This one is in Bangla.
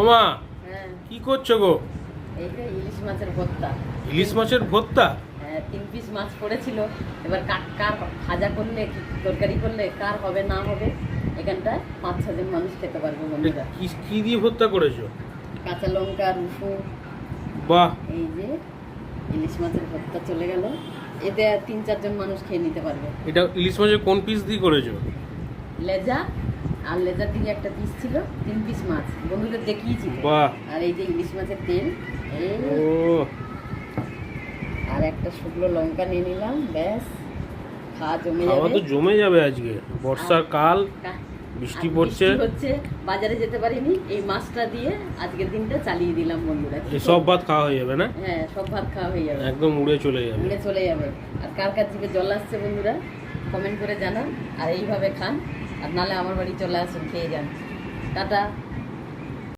ওমা হ্যাঁ। কি করছ গো? ইলিশ মাছের ভর্তা। ইলিশ মাছের ভর্তা? হ্যাঁ, তিন পিস মাছ পড়েছিল। এবার কার কার ভাজা করলে তরকারি করলে কার হবে না হবে এখানটায় পাঁচ ছজন মানুষ খেতে পারবে বন্ধুরা। কি কি দিয়ে ভর্তা করেছ? কাঁচা লঙ্কা রসুন। বাহ। এই যে ইলিশ মাছের ভর্তা চলে গেল। এতে তিন চারজন মানুষ খেয়ে নিতে পারবে। এটা ইলিশ মাছের কোন পিস দিয়ে করেছ? লেজা আর লেজার দিকে একটা পিস ছিল তিন পিস মাছ। বন্ধুদের দেখিয়েছি আর এই যে ইলিশ মাছের তেল আর একটা শুকনো লঙ্কা নিয়ে নিলাম ব্যাস খাওয়া জমে তো যাবে জমে যাবে আজকে। বর্ষার কাল বৃষ্টি পড়ছে। হচ্ছে বাজারে যেতে পারিনি এই মাছটা দিয়ে আজকের দিনটা চালিয়ে দিলাম বন্ধুরা। এই সব ভাত খাওয়া হয়ে যাবে না? হ্যাঁ সব ভাত খাওয়া হয়ে যাবে। একদম উড়ে চলে যাবে। উড়ে চলে যাবে। আর কার কার জিভে জল আসছে বন্ধুরা কমেন্ট করে জানান। আর এইভাবে খান। আর নাহলে আমার বাড়ি চলে আসুন খেয়ে যান। টাটা।